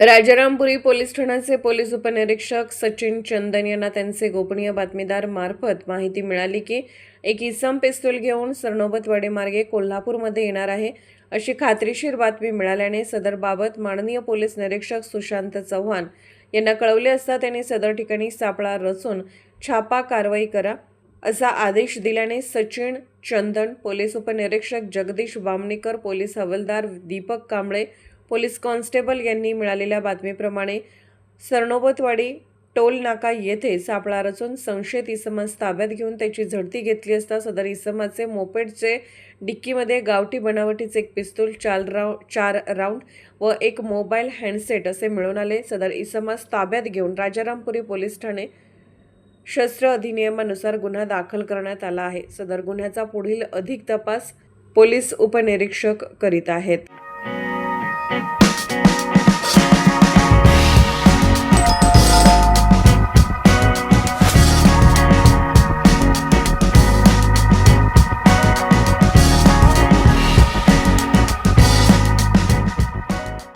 Rajarampuri police ठाण्याचे police उपनिरीक्षक सचिन चंदन यांना त्यांचे गोपनीय बातमीदार मार्फत माहिती मिळाली की एक इसम पिस्तूल घेऊन सरनोबतवाडे मार्गे कोल्हापूरमध्ये येणार आहे. अशी खात्रीशीर बातमी मिळाल्याने सदर बाबत माननीय पोलीस निरीक्षक सुशांत चव्हाण यांना कळवले असता त्यांनी सदर ठिकाणी सापळा रचून छापा कारवाई करा असा आदेश दिल्याने सचिन चंदन पोलीस उपनिरीक्षक जगदीश बामणीकर पोलीस हवालदार दीपक कांबळे पोलीस कॉन्स्टेबल यांनी मिळालेल्या बातमीप्रमाणे सरनोबतवाडी टोल नाका येथे सापळा रचून संशयित इसमास ताब्यात घेऊन त्याची झडती घेतली असता सदर इसमाचे मोपेडचे डिक्कीमध्ये गावठी बनावटीचे एक पिस्तूल चार राऊ चार राऊंड व एक मोबाईल हँडसेट असे मिळून आले. सदर इसमास ताब्यात घेऊन राजारामपुरी पोलीस ठाणे शस्त्र अधिनियमानुसार गुन्हा दाखल करण्यात आला आहे. सदर गुन्ह्याचा पुढील अधिक तपास पोलीस उपनिरीक्षक करीत आहेत. Thank you.